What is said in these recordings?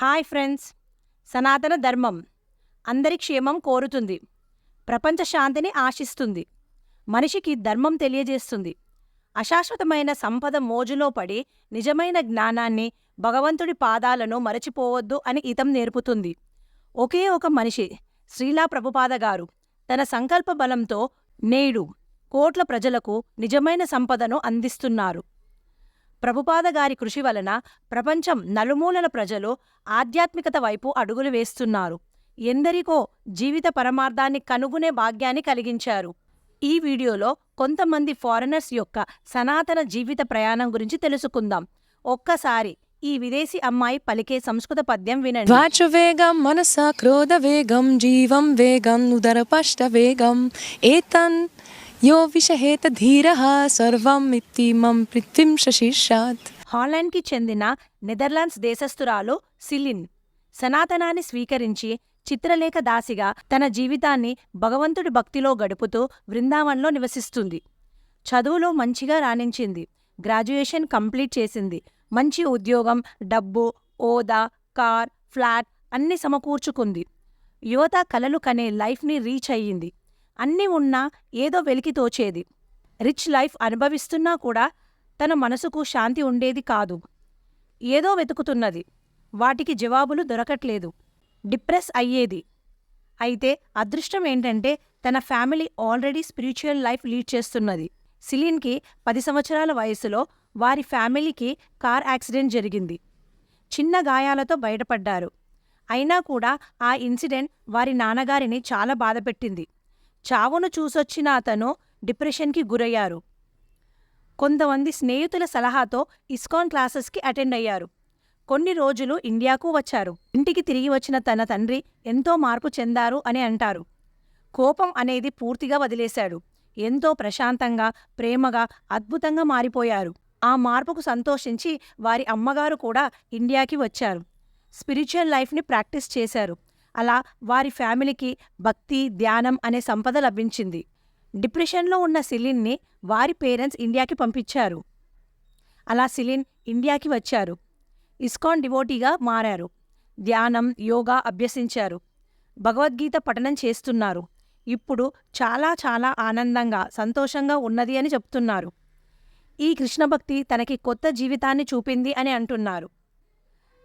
Hi friends. సనాతన ధర్మం అందరి క్షేమం కోరుతుంది. ప్రపంచ శాంతిని ఆశిస్తుంది. మనిషికి ధర్మం తెలియజేస్తుంది. అశాశ్వతమైన సంపద మోజులో పడి నిజమైన జ్ఞానాన్ని భగవంతుడి పాదాలను మరచిపోవద్దు అని ఇతం నేర్పుతుంది. ఒకే ఒక మనిషి శ్రీలా ప్రభుపాద గారు తన సంకల్ప బలంతో నేడు కోట్ల ప్రజలకు నిజమైన సంపదను అందిస్తున్నారు. ప్రభుపాద గారి కృషి వలన ప్రపంచం నలుమూలల ప్రజలు ఆధ్యాత్మికత వైపు అడుగులు వేస్తున్నారు. ఎందరికో జీవిత పరమార్థాన్ని కనుగొనే భాగ్యాన్ని కలిగించారు. ఈ వీడియోలో కొంతమంది ఫారినర్స్ యొక్క సనాతన జీవిత ప్రయాణం గురించి తెలుసుకుందాం. ఒక్కసారి ఈ విదేశీ అమ్మాయి పలికే సంస్కృత పద్యం వినండి. మనస్స క్రోధ వేగం జీవం వేగం ఉదరపష్టవేగం ఏతన్ యో విషహేత ధీర సర్వం ఇత్తిమం పృథ్వీం శశీర్షాత్ హాలాండ్కి చెందిన నెదర్లాండ్స్ దేశస్థురాలు సిలిన్ సనాతనాన్ని స్వీకరించి చిత్రలేఖ దాసిగా తన జీవితాన్ని భగవంతుడి భక్తిలో గడుపుతూ బృందావన్లో నివసిస్తుంది. చదువులో మంచిగా రాణించింది. గ్రాడ్యుయేషన్ కంప్లీట్ చేసింది. మంచి ఉద్యోగం డబ్బు ఓదా కార్ ఫ్లాట్ అన్ని సమకూర్చుకుంది. యువత కలలు కనే లైఫ్ని రీచ్ అయ్యింది. అన్నీ ఉన్నా ఏదో వెలికి తోచేది. రిచ్ లైఫ్ అనుభవిస్తున్నా కూడా తన మనసుకు శాంతి ఉండేది కాదు. ఏదో వెతుకుతున్నది. వాటికి జవాబులు దొరకట్లేదు. డిప్రెస్ అయ్యేది. అయితే అదృష్టం ఏంటంటే తన family already spiritual life lead చేస్తున్నది. సిలిన్కి పది సంవత్సరాల వయసులో వారి ఫ్యామిలీకి కార్ యాక్సిడెంట్ జరిగింది. చిన్న గాయాలతో బయటపడ్డారు. అయినా కూడా ఆ ఇన్సిడెంట్ వారి నాన్నగారిని చాలా బాధపెట్టింది. చావును చూసొచ్చిన అతను డిప్రెషన్కి గురయ్యారు. కొంతమంది స్నేహితుల సలహాతో ఇస్కాన్ క్లాసెస్కి అటెండ్ అయ్యారు. కొన్ని రోజులు ఇండియాకు వచ్చారు. ఇంటికి తిరిగి వచ్చిన తన తండ్రి ఎంతో మార్పు చెందారు అని అంటారు. కోపం అనేది పూర్తిగా వదిలేశాడు. ఎంతో ప్రశాంతంగా ప్రేమగా అద్భుతంగా మారిపోయారు. ఆ మార్పుకు సంతోషించి వారి అమ్మగారు కూడా ఇండియాకి వచ్చారు. స్పిరిచువల్ లైఫ్ని ప్రాక్టీస్ చేశారు. అలా వారి ఫ్యామిలీకి భక్తి ధ్యానం అనే సంపద లభించింది. డిప్రెషన్లో ఉన్న సిలిన్ని వారి పేరెంట్స్ ఇండియాకి పంపించారు. అలా సిలిన్ ఇండియాకి వచ్చారు. ఇస్కాన్ డివోటీగా మారారు. ధ్యానం యోగా అభ్యసించారు. భగవద్గీత పఠనం చేస్తున్నారు. ఇప్పుడు చాలా చాలా ఆనందంగా సంతోషంగా ఉన్నది అని చెప్తున్నారు. ఈ కృష్ణభక్తి తనకి కొత్త జీవితాన్ని చూపింది అని అంటున్నారు.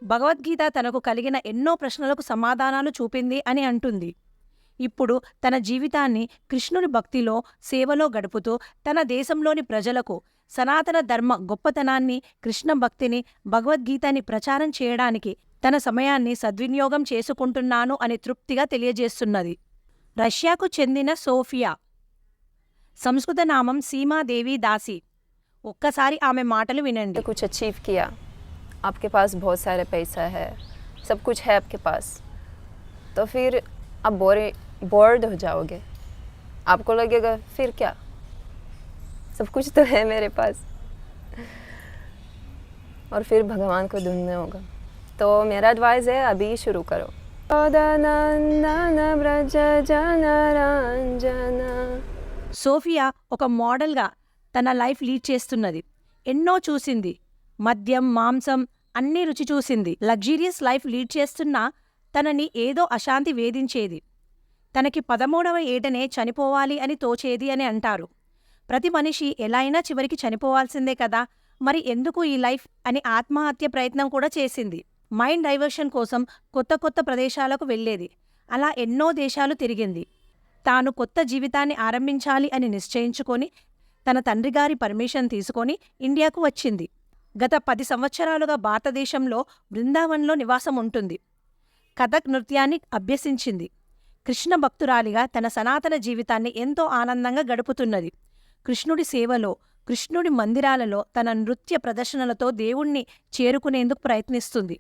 భగవద్గీత తనకు కలిగిన ఎన్నో ప్రశ్నలకు సమాధానాలు చూపింది అని అంటుంది. ఇప్పుడు తన జీవితాన్ని కృష్ణుని భక్తిలో సేవలో గడుపుతూ తన దేశంలోని ప్రజలకు సనాతన ధర్మ గొప్పతనాన్ని కృష్ణ భక్తిని భగవద్గీతని ప్రచారం చేయడానికి తన సమయాన్ని సద్వినియోగం చేసుకుంటున్నాను అని తృప్తిగా తెలియజేస్తున్నది. రష్యాకు చెందిన సోఫియా. సంస్కృత నామం సీమాదేవి దాసి. ఒక్కసారి ఆమె మాటలు వినండి. కుచ్ అచీవ్ కియా. आपके पास बहुत सारे पैसा है सब कुछ है आपके पास तो फिर आप बोरे बोर्ड हो जाओगे आपको लगेगा फिर क्या सब कुछ तो है मेरे पास और फिर भगवान को ढूंढना होगा तो मेरा एडवाइस है अभी शुरू करो सदानंदन व्रज जन रंजन సోఫియా ఒక మోడల్గా తన లైఫ్ లీడ్ చేస్తున్నది ఎన్నో చూసింది మద్యం మాంసం అన్నీ రుచి చూసింది. లగ్జీరియస్ లైఫ్ లీడ్ చేస్తున్నా తనని ఏదో అశాంతి వేధించేది. తనకి పదమూడవ ఏటనే చనిపోవాలి అని తోచేది అని అంటారు. ప్రతి మనిషి ఎలా అయినా చివరికి చనిపోవాల్సిందే కదా. మరి ఎందుకు ఈ లైఫ్ అని ఆత్మహత్య ప్రయత్నం కూడా చేసింది. మైండ్ డైవర్షన్ కోసం కొత్త కొత్త ప్రదేశాలకు వెళ్ళేది. అలా ఎన్నో దేశాలు తిరిగింది. తాను కొత్త జీవితాన్ని ఆరంభించాలి అని నిశ్చయించుకొని తన తండ్రిగారి పర్మిషన్ తీసుకొని ఇండియాకు వచ్చింది. గత పది సంవత్సరాలుగా భారతదేశంలో బృందావన్లో నివాసం ఉంటుంది. కథక్ నృత్యాన్ని అభ్యసించింది. కృష్ణ భక్తురాలిగా తన సనాతన జీవితాన్ని ఎంతో ఆనందంగా గడుపుతున్నది. కృష్ణుడి సేవలో కృష్ణుడి మందిరాలలో తన నృత్య ప్రదర్శనలతో దేవుణ్ణి చేరుకునేందుకు ప్రయత్నిస్తుంది.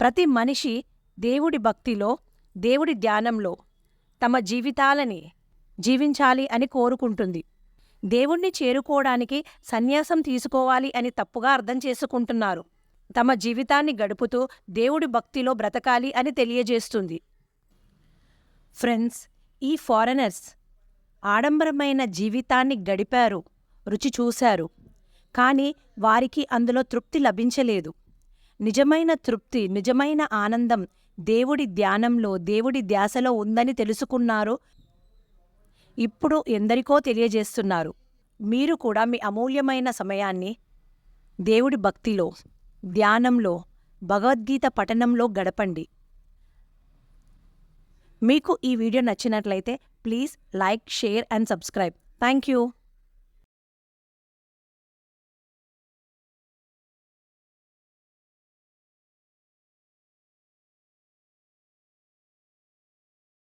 ప్రతి మనిషి దేవుడి భక్తిలో దేవుడి ధ్యానంలో తమ జీవితాలని జీవించాలి అని కోరుకుంటుంది. దేవుణ్ణి చేరుకోవడానికి సన్యాసం తీసుకోవాలి అని తప్పుగా అర్థం చేసుకుంటున్నారు. తమ జీవితాన్ని గడుపుతూ దేవుడి భక్తిలో బ్రతకాలి అని తెలియజేస్తుంది. ఫ్రెండ్స్ ఈ ఫారెనర్స్ ఆడంబరమైన జీవితాన్ని గడిపారు రుచి చూశారు. కానీ వారికి అందులో తృప్తి లభించలేదు. నిజమైన తృప్తి నిజమైన ఆనందం దేవుడి ధ్యానంలో దేవుడి ధ్యాసలో ఉందని తెలుసుకున్నారు ఇప్పుడు ఎందరికో తెలియజేస్తున్నారు. మీరు కూడా మీ అమూల్యమైన సమయాన్ని దేవుడి భక్తిలో ధ్యానంలో భగవద్గీత పఠనంలో గడపండి. మీకు ఈ వీడియో నచ్చినట్లయితే please like share and subscribe. Thank you.